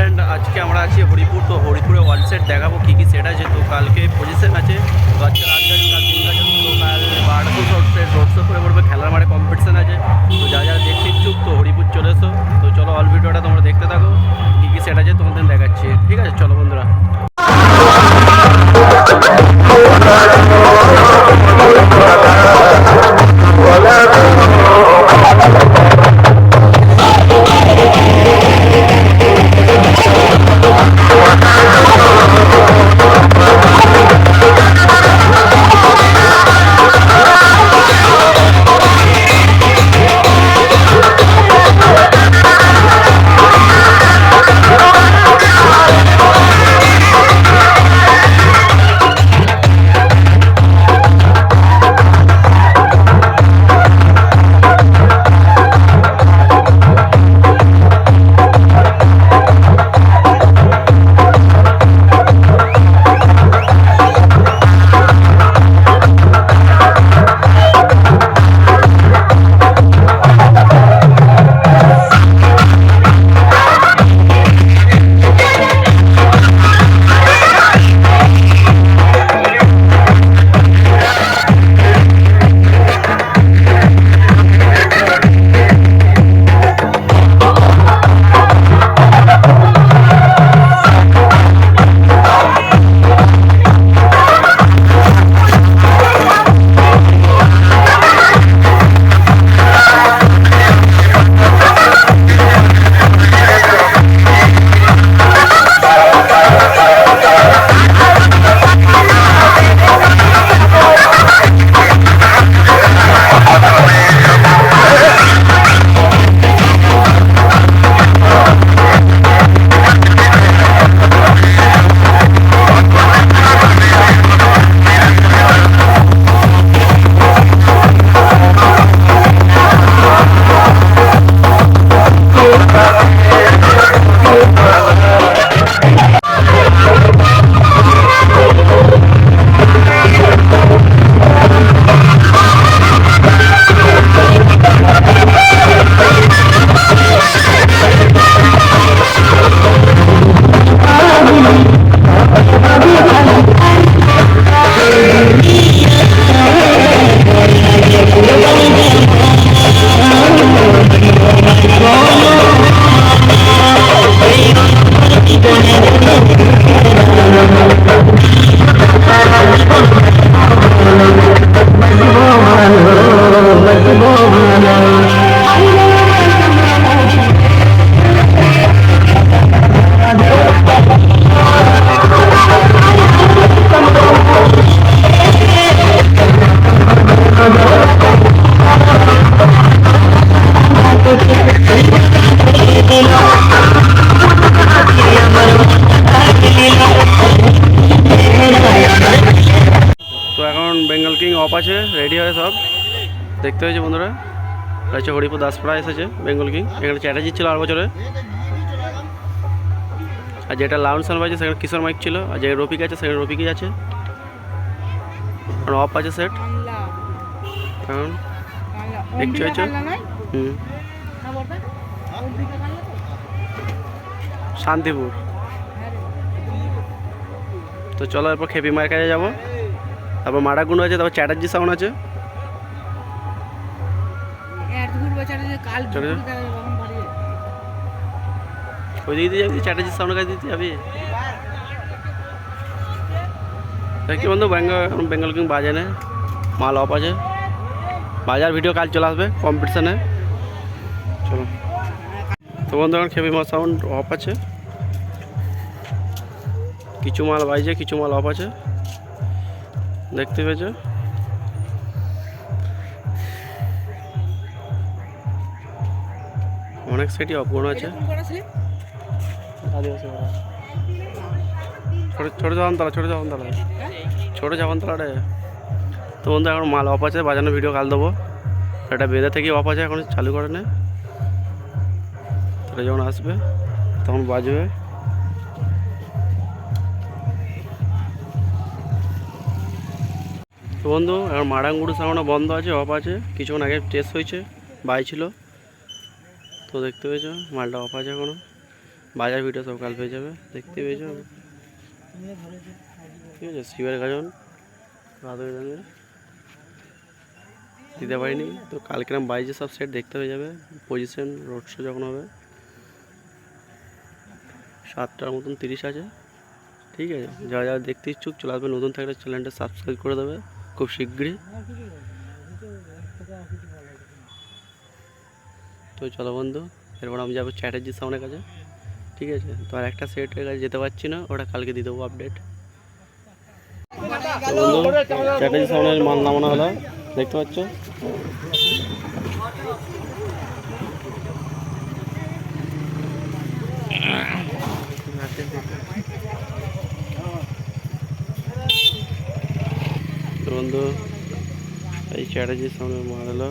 Friend আজকে আমরা আছি হরিপুর। তো হরিপুরে ওয়ান সেট দেখাবো কী কী সেট আছে। তো কালকে পজিশন আছে। তো আজকে গাছ কাল তো কাল বারোশো সেট রোড শো করে পড়বে খেলার মাঠে কম্পিটিশন আছে। তো যা যা দেখতে ইচ্ছুক, তো হরিপুর চলে এসো। তো চলো অল ভিডিওটা তোমরা দেখতে থাকো। কী কী সেট আছে তোমাদের দেখাচ্ছি। ঠিক আছে, চলো বন্ধুরা। রেডি হয় সব। দেখতে হয়েছে বন্ধুরা। হচ্ছে হরিপুর দাসপাড়া এসেছে বেঙ্গল কিং। এখানে চ্যাটার্জি ছিল আর বছরে। আর যেটা লাউন সান বাজছে, সেখানে কিশোর মাইক ছিল। আর যে রফিক আছে, সেখানে রফিকই আছে। অফ আছে সেট। এখন দেখছ হয়েছে। শান্তিপুর। তো চলো এরপর খেপি মায়ের কাছে যাব। তারপর মারাগুন্ড আছে তারপর চ্যাটার্জি সাউন্ড আছে। ওই সাউন্ড কাছে দিতে যাবি? দেখছি বন্ধু বেঙ্গল বেঙ্গল কিং বাজে না, মাল অফ আছে। বাজার ভিডিও কাল চলে আসবে কম্পিটিশানে চলো। তো বন্ধু, এখন খেপি মা সাউন্ড অফ আছে। কিছু মাল বাজছে, কিছু মাল অফ আছে। দেখতে পেয়েছ? অনেক সেটই অপূর্ণ আছে। ছোট জামতলা ছোট জামতলা ছোট জামতলা রে তো বন্ধু এখন মাল অফ আছে বাজানো ভিডিও কাল দেবো। এটা বেঁধে থেকে অফ আছে এখন চালু করে নে। যখন আসবে তখন বাজবে। তো বন্ধু এখন মারাঙ্গুড়ি সাউন্ড বন্ধ আছে অফ আছে। কিছুক্ষণ আগে টেস্ট হয়েছে, বাই ছিল। তো দেখতে পেয়েছ, মালটা অফ আছে এখনও। বাজার ভিডিও সব কাল পেয়ে যাবে, দেখতে পেয়েছ ঠিক আছে, শিবের গাজন, রাধা গাজনের দিতে পারিনি, তো কালকে নাম বাইজে সব সেট দেখতে হয়ে যাবে পজিশন রোড শো যখন হবে। সাতটার মতন তিরিশ আছে। ঠিক আছে, যারা যারা দেখতে ইচ্ছুক, চলে আসবে নতুন থাকলে চ্যানেলটা সাবস্ক্রাইব করে দেবে। খুব শীঘ্রই। তো চলো বন্ধু, এরপর আমি যাব চ্যাটার্জির সামনের কাছে ঠিক আছে? তো আর একটা সেটের কাছে যেতে পারছি না, ওটা কালকে দিয়ে দেবো আপডেট বন্ধু চ্যাটার্জির সামনে মাল নামানো হলো, দেখতে পাচ্ছ? বন্ধু। এই চ্যাটার্জির সামনে মাল হলো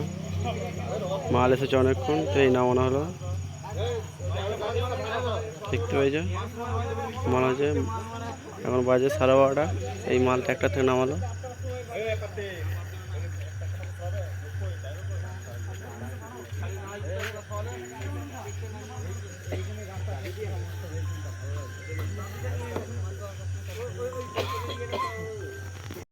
মাল এসেছে অনেকক্ষণ, তো এই নামানো হলো। দেখতে পেয়েছ মাল আছে এখন বাজে সাড়ে বারোটা। এই মালটা একটা থেকে নামালো।